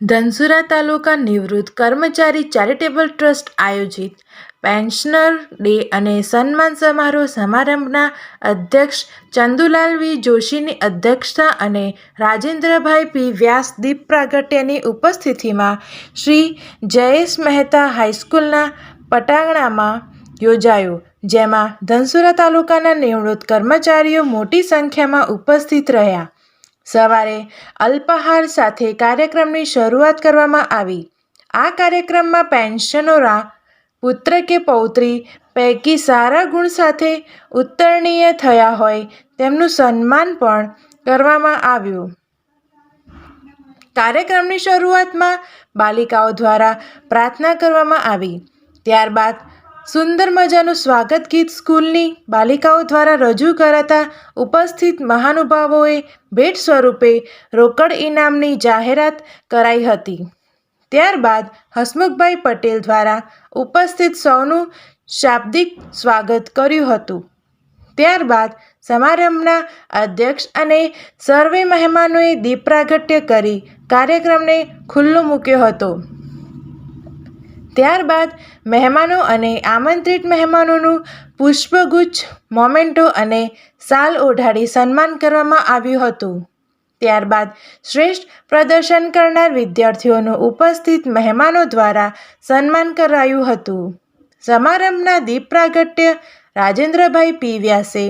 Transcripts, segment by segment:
ધનસુરા તાલુકા નિવૃત્ત કર્મચારી charitable trust આયોજિત પેન્શનર ડે અને સન્માન સમારોહ સમારંભના અધ્યક્ષ ચંદુલાલ વી જોશીની અધ્યક્ષતા અને રાજેન્દ્રભાઈ પી વ્યાસ દીપ પ્રાગટ્યની ઉપસ્થિતિમાં શ્રી જયેશ મહેતા હાઈસ્કૂલના પટાંગણામાં યોજાયો, જેમાં ધનસુરા તાલુકાના નિવૃત્ત કર્મચારીઓ મોટી સંખ્યામાં ઉપસ્થિત રહ્યા. સવારે અલ્પાહાર સાથે કાર્યક્રમની શરૂઆત કરવામાં આવી. આ કાર્યક્રમમાં પેન્શનોરા પુત્ર કે પૌત્રી પૈકી સારા ગુણ સાથે ઉત્તરણીય થયા હોય તેમનું સન્માન પણ કરવામાં આવ્યું. કાર્યક્રમની શરૂઆતમાં બાલિકાઓ દ્વારા પ્રાર્થના કરવામાં આવી. ત્યારબાદ સુંદર મજાનું સ્વાગત ગીત સ્કૂલની બાલિકાઓ દ્વારા રજૂ કરાતા ઉપસ્થિત મહાનુભાવોએ ભેટ સ્વરૂપે રોકડ ઇનામની જાહેરાત કરાઈ હતી. ત્યારબાદ હસમુખભાઈ પટેલ દ્વારા ઉપસ્થિત સૌનું શાબ્દિક સ્વાગત કર્યું હતું. ત્યારબાદ સમારંભના અધ્યક્ષ અને સર્વે મહેમાનોએ દીપ પ્રાગટ્ય કરી કાર્યક્રમને ખુલ્લો મૂક્યો હતો. ત્યારબાદ મહેમાનો અને આમંત્રિત મહેમાનોનું પુષ્પગુચ્છ, મોમેન્ટો અને સાલ ઓઢાડી સન્માન કરવામાં આવ્યું હતું. ત્યારબાદ શ્રેષ્ઠ પ્રદર્શન કરનાર વિદ્યાર્થીઓનું ઉપસ્થિત મહેમાનો દ્વારા સન્માન કરાયું હતું. સમારંભના દીપ પ્રાગટ્ય રાજેન્દ્રભાઈ પી વ્યાસે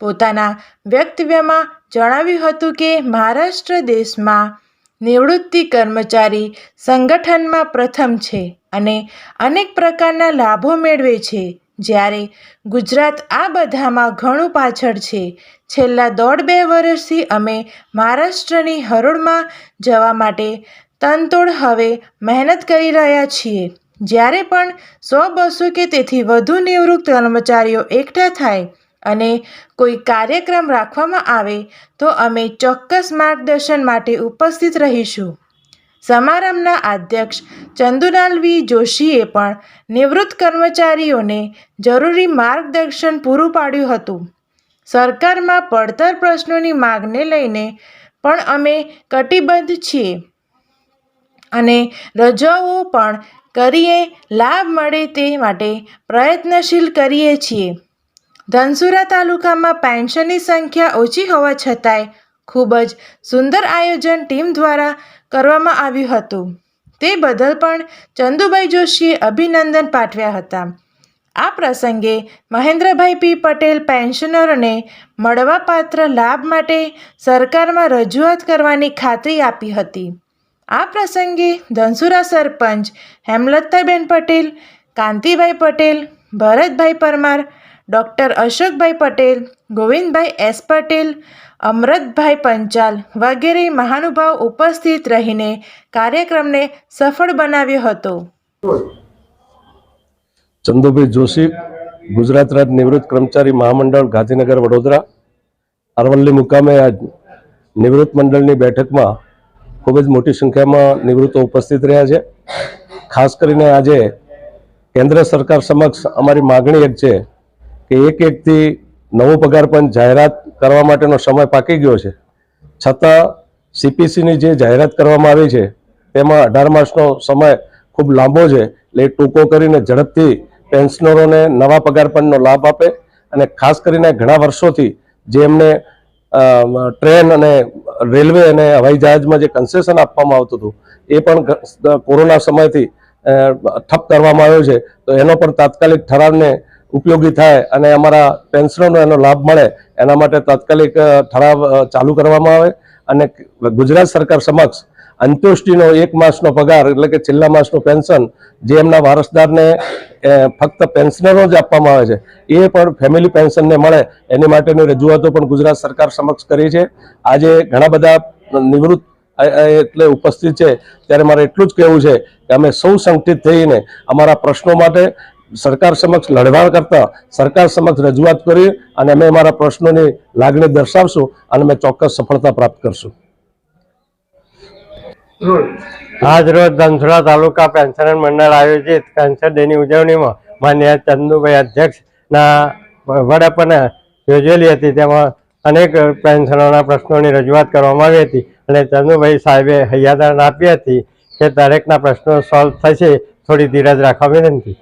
પોતાના વ્યક્તવ્યમાં જણાવ્યું હતું કે મહારાષ્ટ્ર દેશમાં નિવૃત્તિ કર્મચારી સંગઠનમાં પ્રથમ છે. અને અનેક પ્રકારના લાભો મેળવે છે. જ્યારે ગુજરાત આ બધામાં ઘણું પાછળ છે. છેલ્લા દોઢ બે વર્ષથી અમે મહારાષ્ટ્રની હરોળમાં જવા માટે તનતોડ હવે મહેનત કરી રહ્યા છીએ. જ્યારે પણ સો બસો કે તેથી વધુ નિવૃત્ત કર્મચારીઓ એકઠા થાય અને કોઈ કાર્યક્રમ રાખવામાં આવે તો અમે ચોક્કસ માર્ગદર્શન માટે ઉપસ્થિત રહીશું. સમારંભના અધ્યક્ષ ચંદુલાલ વી જોશીએ પણ નિવૃત્ત કર્મચારીઓને જરૂરી માર્ગદર્શન પૂરું પાડ્યું હતું. સરકારમાં પડતર પ્રશ્નોની માગને લઈને પણ અમે કટિબદ્ધ છીએ અને રજાઓ પણ કરીએ લાભ મળે તે માટે પ્રયત્નશીલ કરીએ છીએ. ધનસુરા તાલુકામાં પેન્શનની સંખ્યા ઓછી હોવા છતાંય ખૂબ જ સુંદર આયોજન ટીમ દ્વારા કરવામાં આવ્યું હતું. તે બદલ પણ ચંદુભાઈ જોશીએ અભિનંદન પાઠવ્યા હતા. આ પ્રસંગે મહેન્દ્રભાઈ પી પટેલ પેન્શનરોને મળવાપાત્ર લાભ માટે સરકારમાં રજૂઆત કરવાની ખાતરી આપી હતી. આ પ્રસંગે ધનસુરા સરપંચ હેમલતાબેન પટેલ, કાંતિભાઈ પટેલ, ભરતભાઈ પરમાર ડૉક્ટર અશોકભાઈ પટેલ, ગોવિંદભાઈ એસ પટેલ અમૃતભાઈ પંચાલ વગેરે મહાનુભાવ ઉપસ્થિત રહીને કાર્યક્રમને સફળ બનાવ્યો હતો. ચંદુભાઈ જોશી, ગુજરાત રાજ્ય નિવૃત્ત કર્મચારી મહામંડળ, ગાંધીનગર, વડોદરા. અરવલ્લી મુકામે આજ નિવૃત્ત મંડળની બેઠકમાં ખૂબ જ મોટી સંખ્યામાં નિવૃત્તો ઉપસ્થિત રહ્યા છે. ખાસ કરીને આજે કેન્દ્ર સરકાર સમક્ષ અમારી માગણી એક છે કે એક એકથી નવો પગાર પણ જાહેરાત કરવા માટેનો સમય પાકી ગયો છે. છતાં સીપીસીની જે જાહેરાત કરવામાં આવી છે, તેમાં અઢાર માસનો સમય ખૂબ લાંબો છે. એટલે ટૂંકો કરીને ઝડપથી પેન્શનરોને નવા પગાર પંચનો લાભ આપે અને ખાસ કરીને ઘણા વર્ષોથી જે એમને ટ્રેન અને રેલવે અને હવાઈ જહાજમાં જે કન્સેશન આપવામાં આવતું હતું, એ પણ કોરોના સમયથી ઠપ કરવામાં આવ્યો છે. તો એનો પણ તાત્કાલિક ઠરાવને ઉપયોગી થાય અને અમારા પેન્શનરનો એનો લાભ મળે, એના માટે તાત્કાલિક ઠરાવ ચાલુ કરવામાં આવે અને ગુજરાત સરકાર સમક્ષ અંત્યોષ્ટિનો એક માસનો પગાર એટલે કે છેલ્લા માસનું પેન્શન જે એમના વારસદારને ફક્ત પેન્શનરો જ આપવામાં આવે છે, એ પણ ફેમિલી પેન્શનને મળે. એની માટેની રજૂઆતો પણ ગુજરાત સરકાર સમક્ષ કરી છે. આજે ઘણા બધા નિવૃત્ત એટલે ઉપસ્થિત છે. ત્યારે મારે એટલું જ કહેવું છે કે અમે સૌ સંગઠિત થઈને અમારા પ્રશ્નો માટે સરકાર સમક્ષ લડવા કરતા સરકાર સમક્ષ રજૂઆત કરી અને અમે અમારા પ્રશ્નોની લાગણી દર્શાવશું અને અમે ચોક્કસ સફળતા પ્રાપ્ત કરશું. આજ રોજ ધનસુરા તાલુકા પેન્શન મંડળ આયોજિત પેન્શન ડેની ઉજવણીમાં માન્ય ચંદુભાઈ અધ્યક્ષના વડાપને યોજેલી હતી. તેમાં અનેક પેન્શનોના પ્રશ્નોની રજૂઆત કરવામાં આવી હતી અને ચંદુભાઈ સાહેબે હૈયાદાન આપી હતી કે દરેકના પ્રશ્નો સોલ્વ થશે. થોડી ધીરજ રાખવા વિનંતી.